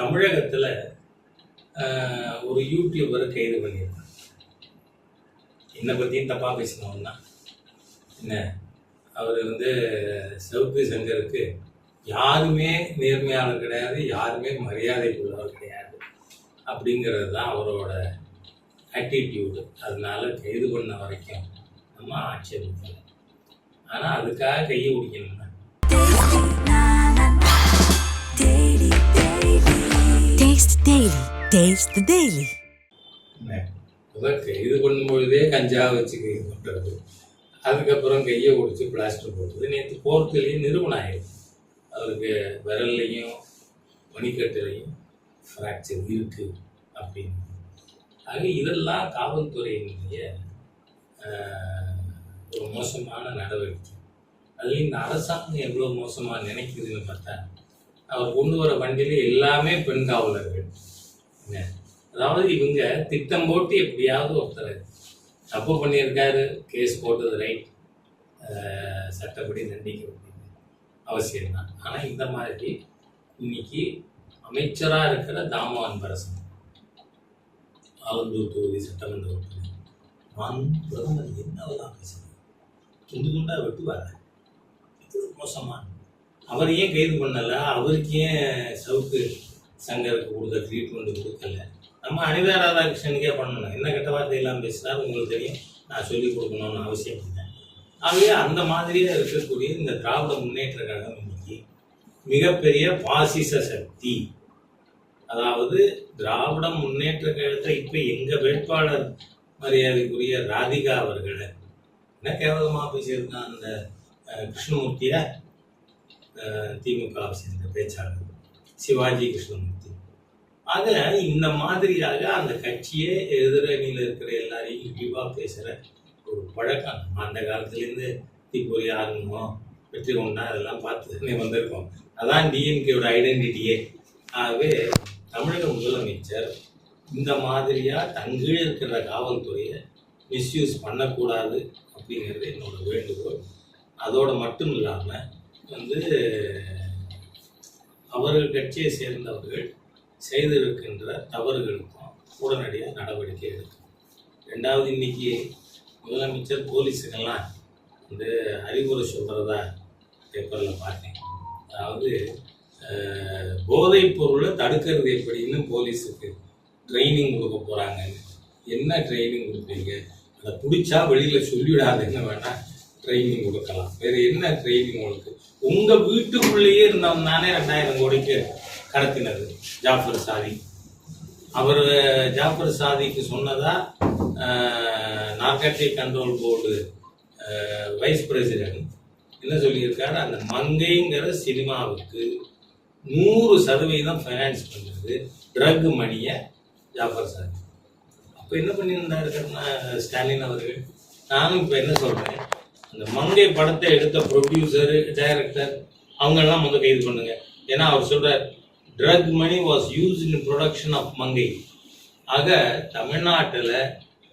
தமிழகத்தில் ஒரு யூடியூபரை கைது பண்ணியிருந்தாங்க என்னை பற்றியும் தப்பாக பேசினோம்னா என்ன? அவர் வந்து சவுக்கு சங்கருக்கு யாருமே நேர்மையாளர் கிடையாது யாருமே மரியாதைக்குள்ளவர் கிடையாது. அப்படிங்கிறது தான் அவரோட ஆட்டிடியூடு அதனால கைது பண்ண வரைக்கும் நம்ம ஆட்சேபிக்கல ஆனால் அதுக்காக கையை பிடிக்கணும்னா? டெய்லி டேஸ்ட் Taste the பண்ணும்பொழுதே கஞ்சா வச்சு கொட்டுறது அதுக்கப்புறம் கையை ஒடிச்சு பிளாஸ்டர் போட்டது நேற்று போர்த்துலேயும் நிறுவனம் ஆயிடுச்சு அவருக்கு விரல்லையும் மணிக்கட்டுலையும் ஃப்ராக்சர் இருக்கு அப்படின்னு ஆக இதெல்லாம் காவல்துறையினுடைய ஒரு மோசமான நடவடிக்கை அதுலேயும் இந்த அரசாங்கம் எவ்வளோ மோசமாக நினைக்குதுன்னு பார்த்தா அவர் கொண்டு வர வண்டியில் எல்லாமே பெண் காவலர்கள் அதாவது இவங்க திட்டம் போட்டு எப்படியாவது ஒருத்தர் தப்பு பண்ணியிருக்காரு கேஸ் போட்டது ரைட் சட்டப்படி தண்டிக்க வேண்டியது அவசியம்தான். ஆனால் இந்த மாதிரி இன்னைக்கு அமைச்சராக இருக்கிற தாமோ அன்பரசன் ஆலந்தூர் தொகுதி சட்டமன்ற உறுப்பினர் நான் பிரதமர் என்னவெல்லாம் பேசுகிறேன் துண்டு துண்டாக வெட்டுவார்? மோசமான அவர் ஏன் கைது பண்ணலை? அவருக்கு ஏன் சவுக்கு சங்கருக்கு கொடுத்த ட்ரீட்மெண்ட் கொடுக்கல. நம்ம அனிதா ராதாகிருஷ்ணனுக்கே பண்ணணும். என்ன கெட்ட வார்த்தையெல்லாம் பேசினார் உங்களுக்கு தெரியும். நான் சொல்லி கொடுக்கணும்னு அவசியம் இல்லை. ஆகவே அந்த மாதிரியே இருக்கக்கூடிய இந்த திராவிட முன்னேற்ற கழகம் இன்னைக்கு மிகப்பெரிய பாசிச சக்தி. அதாவது திராவிட முன்னேற்ற கழகத்தை இப்போ எங்கள் வேட்பாளர் மரியாதைக்குரிய ராதிகா அவர்களை என்ன கேவலமா பேசியிருக்கான் அந்த கிருஷ்ணமூர்த்தியை? திமுக திமுகவை சேர்ந்த பேச்சாளர். சிவாஜி கிருஷ்ணமூர்த்தி. ஆக இந்த மாதிரியாக அந்த கட்சியே எதிரணியில் இருக்கிற எல்லாரையும் இழிவாக பேசுகிற ஒரு பழக்கம். அந்த காலத்துலேருந்து தீப்பொறி ஆரம்பம் வெற்றி கொண்டா அதெல்லாம் பார்த்து தானே வந்திருக்கோம். அதான் டிஎம்கேயோட ஐடென்டிட்டியே ஆகவே தமிழக முதலமைச்சர் இந்த மாதிரியாக தங்கீழ் இருக்கிற காவல்துறையை மிஸ்யூஸ் பண்ணக்கூடாது அப்படிங்கிறது என்னோட வேண்டுகோள். அதோடு மட்டும் இல்லாமல் வந்து அவர்கள் கட்சியை சேர்ந்தவர்கள் செய்திருக்கின்ற தவறுகளுக்கும் உடனடியாக நடவடிக்கை எடுக்கும். ரெண்டாவது இன்னைக்கு முதலமைச்சர் போலீஸுக்கெல்லாம் வந்து அறிவுரை சொல்கிறதா பேப்பரில் பார்த்தேன். அதாவது போதைப் பொருளை தடுக்கிறது எப்படின்னு போலீஸுக்கு ட்ரைனிங் கொடுக்க போகிறாங்கன்னு என்ன ட்ரைனிங் கொடுப்பீங்க அதை பிடிச்சா வெளியில் சொல்லிவிடாதுன்னு வேணால் ட்ரைனிங் கொடுக்கலாம். வேறு என்ன ட்ரைனிங் உங்களுக்கு உங்க வீட்டுக்குள்ளேயே இருந்தவன் தானே ரெண்டாயிரம் கோடிக்கு கடத்தினது. ஜாஃபர் சாதி. அவர் ஜாஃபர் சாதிக்கு சொன்னதா narcotic control board vice president என்ன சொல்லியிருக்காரு? அந்த மங்கைங்கிற சினிமாவுக்கு நூறு சதவீதம் ஃபைனான்ஸ் பண்ணுறது ட்ரக் மணியை ஜாஃபர் சாதி. அப்போ என்ன பண்ணியிருந்தாரு ஸ்டாலின் அவர்கள்? நானும் இப்போ என்ன சொல்கிறேன் இந்த மங்கை படத்தை எடுத்த ப்ரொடியூசரு டைரக்டர் அவங்கெல்லாம் வந்து கைது பண்ணுங்க. ஏன்னா அவர் சொல்கிறார் drug money was use in production of Mangai ஆக தமிழ்நாட்டில்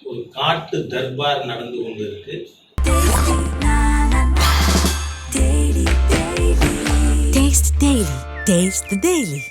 ஒரு காட்டு தர்பார் நடந்து கொண்டு இருக்கு Taste the Daily.